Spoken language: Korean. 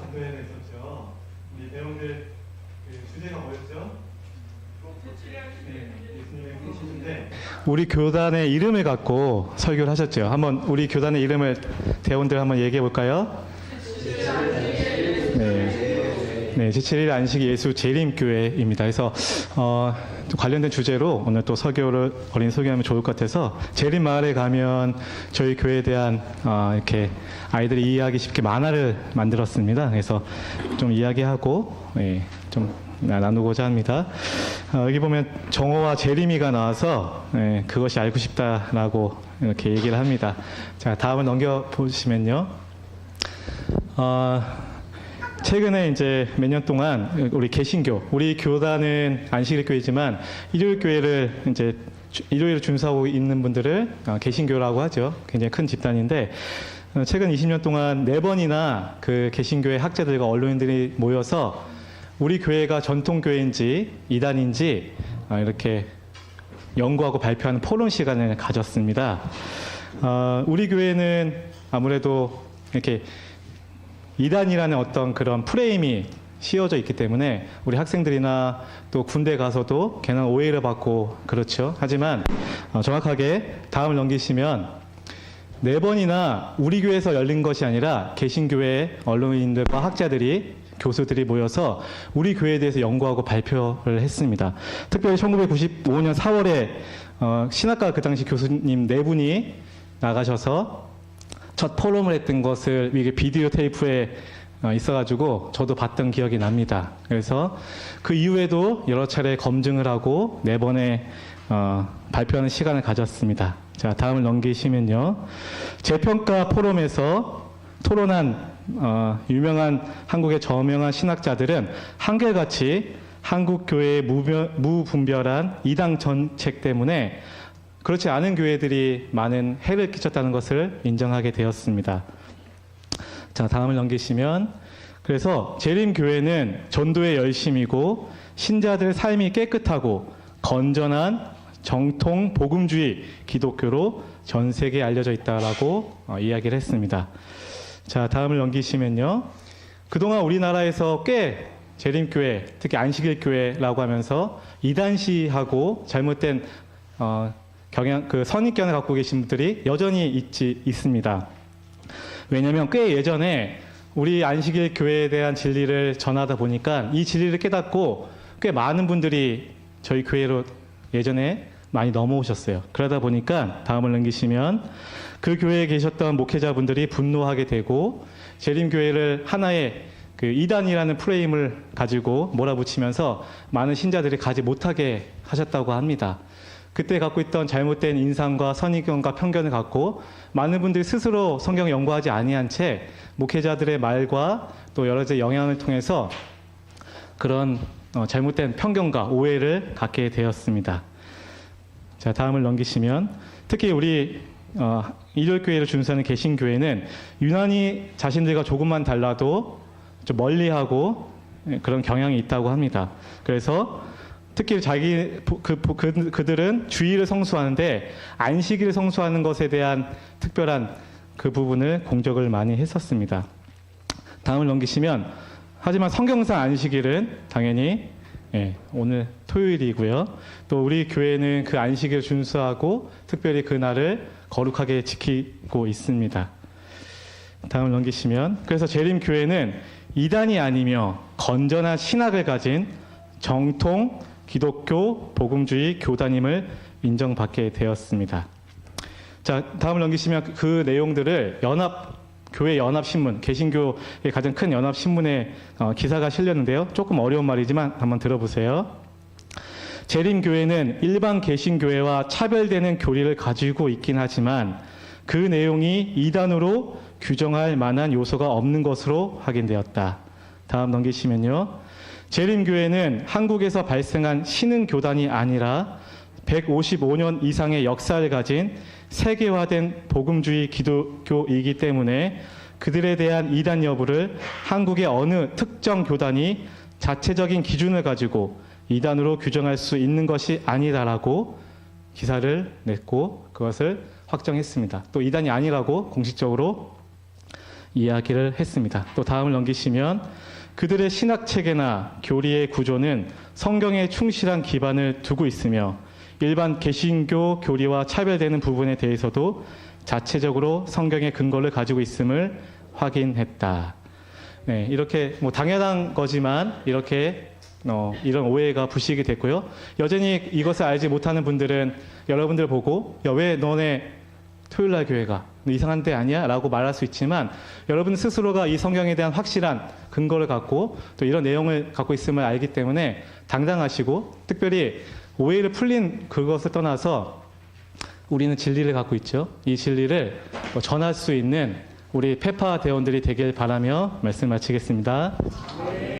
전도회가 있었죠. 우리 배우들 그 주제가 뭐였죠? 네, 예수님의 우리 교단의 이름을 갖고 설교를 하셨죠. 한번 우리 교단의 이름을 대원들 한번 얘기해 볼까요? 네. 네, 제7일 안식 예수 재림교회입니다. 그래서 어, 또 관련된 주제로 오늘 또 설교를 어린 설교하면 좋을 것 같아서 재림 마을에 가면 저희 교회에 대한 어, 이렇게 아이들이 이해하기 쉽게 만화를 만들었습니다. 그래서 좀 이야기하고 예, 좀 나누고자 합니다. 어, 여기 보면 정호와 재림이가 나와서 예, 그것이 알고 싶다라고 이렇게 얘기를 합니다. 자, 다음을 넘겨 보시면요. 어, 최근에 이제 몇 년 동안 우리 개신교, 우리 교단은 안식일 교회지만 일요일 교회를 이제 주- 일요일을 준수하고 있는 분들을 어, 개신교라고 하죠. 굉장히 큰 집단인데 어, 최근 20년 동안 네 번이나 그 개신교회 학자들과 언론인들이 모여서 우리 교회가 전통 교회인지 이단인지 어, 이렇게 연구하고 발표하는 포럼 시간을 가졌습니다. 어, 우리 교회는 아무래도 이렇게 이단이라는 어떤 그런 프레임이 씌워져 있기 때문에 우리 학생들이나 또 군대 가서도 괜한 오해를 받고 그렇죠. 하지만 어, 정확하게 다음을 넘기시면 네 번이나 우리 교회에서 열린 것이 아니라 개신교회 언론인들과 학자들이 교수들이 모여서 우리 교회에 대해서 연구하고 발표를 했습니다. 특별히 1995년 4월에 어, 신학과 그 당시 교수님 네 분이 나가셔서 첫 포럼을 했던 것을 이게 비디오 테이프에 어, 있어가지고 저도 봤던 기억이 납니다. 그래서 그 이후에도 여러 차례 검증을 하고 네 번의 어, 발표하는 시간을 가졌습니다. 자, 다음을 넘기시면요. 재평가 포럼에서 토론한 어, 유명한 한국의 저명한 신학자들은 한결같이 한국 교회의 무분별한 이당 정책 때문에 그렇지 않은 교회들이 많은 해를 끼쳤다는 것을 인정하게 되었습니다. 자, 다음을 넘기시면 그래서 재림 교회는 전도의 열심이고 신자들 삶이 깨끗하고 건전한 정통 복음주의 기독교로 전 세계에 알려져 있다라고 어, 이야기를 했습니다. 자, 다음을 넘기시면요. 그동안 우리나라에서 꽤 재림교회, 특히 안식일 교회라고 하면서 이단시하고 잘못된 어, 경향, 그 선입견을 갖고 계신 분들이 여전히 있지, 있습니다. 왜냐하면 꽤 예전에 우리 안식일 교회에 대한 진리를 전하다 보니까 이 진리를 깨닫고 꽤 많은 분들이 저희 교회로 예전에 많이 넘어오셨어요. 그러다 보니까 다음을 넘기시면 그 교회에 계셨던 목회자분들이 분노하게 되고 재림교회를 하나의 그 이단이라는 프레임을 가지고 몰아붙이면서 많은 신자들이 가지 못하게 하셨다고 합니다. 그때 갖고 있던 잘못된 인상과 선입견과 편견을 갖고 많은 분들이 스스로 성경 연구하지 아니한 채 목회자들의 말과 또 여러 가지 영향을 통해서 그런 어, 잘못된 편견과 오해를 갖게 되었습니다. 자, 다음을 넘기시면 특히 우리 어, 일요일 교회를 준수하는 개신 교회는 유난히 자신들과 조금만 달라도 좀 멀리하고 예, 그런 경향이 있다고 합니다. 그래서 특히 자기 그, 그, 그들은 주의를 성수하는데 안식일을 성수하는 것에 대한 특별한 그 부분을 공적을 많이 했었습니다. 다음을 넘기시면 하지만 성경상 안식일은 당연히 예, 오늘 토요일이고요. 또 우리 교회는 그 안식일을 준수하고 특별히 그 날을 거룩하게 지키고 있습니다. 다음을 넘기시면 그래서 재림 교회는 이단이 아니며 건전한 신학을 가진 정통 기독교 복음주의 교단임을 인정받게 되었습니다. 자, 다음을 넘기시면 그 내용들을 연합 교회 연합 신문 개신교의 가장 큰 연합 신문에 어, 기사가 실렸는데요. 조금 어려운 말이지만 한번 들어보세요. 재림 교회는 일반 개신 교회와 차별되는 교리를 가지고 있긴 하지만 그 내용이 이단으로 규정할 만한 요소가 없는 것으로 확인되었다. 다음 넘기시면요. 재림교회는 한국에서 발생한 신흥 교단이 아니라 155년 이상의 역사를 가진 세계화된 복음주의 기독교이기 때문에 그들에 대한 이단 여부를 한국의 어느 특정 교단이 자체적인 기준을 가지고 이단으로 규정할 수 있는 것이 아니다라고 기사를 냈고 그것을 확정했습니다. 또 이단이 아니라고 공식적으로 이야기를 했습니다. 또 다음을 넘기시면 그들의 신학 체계나 교리의 구조는 성경에 충실한 기반을 두고 있으며 일반 개신교 교리와 차별되는 부분에 대해서도 자체적으로 성경의 근거를 가지고 있음을 확인했다. 네, 이렇게 뭐 당연한 거지만 이렇게 어, 이런 오해가 부식이 됐고요. 여전히 이것을 알지 못하는 분들은 여러분들 보고 야, 왜 너네 토요일 날 교회가 너 이상한 데 아니야? 라고 말할 수 있지만 여러분 스스로가 이 성경에 대한 확실한 근거를 갖고 또 이런 내용을 갖고 있음을 알기 때문에 당당하시고 특별히 오해를 풀린 그것을 떠나서 우리는 진리를 갖고 있죠. 이 진리를 전할 수 있는 우리 페파 대원들이 되길 바라며 말씀 마치겠습니다.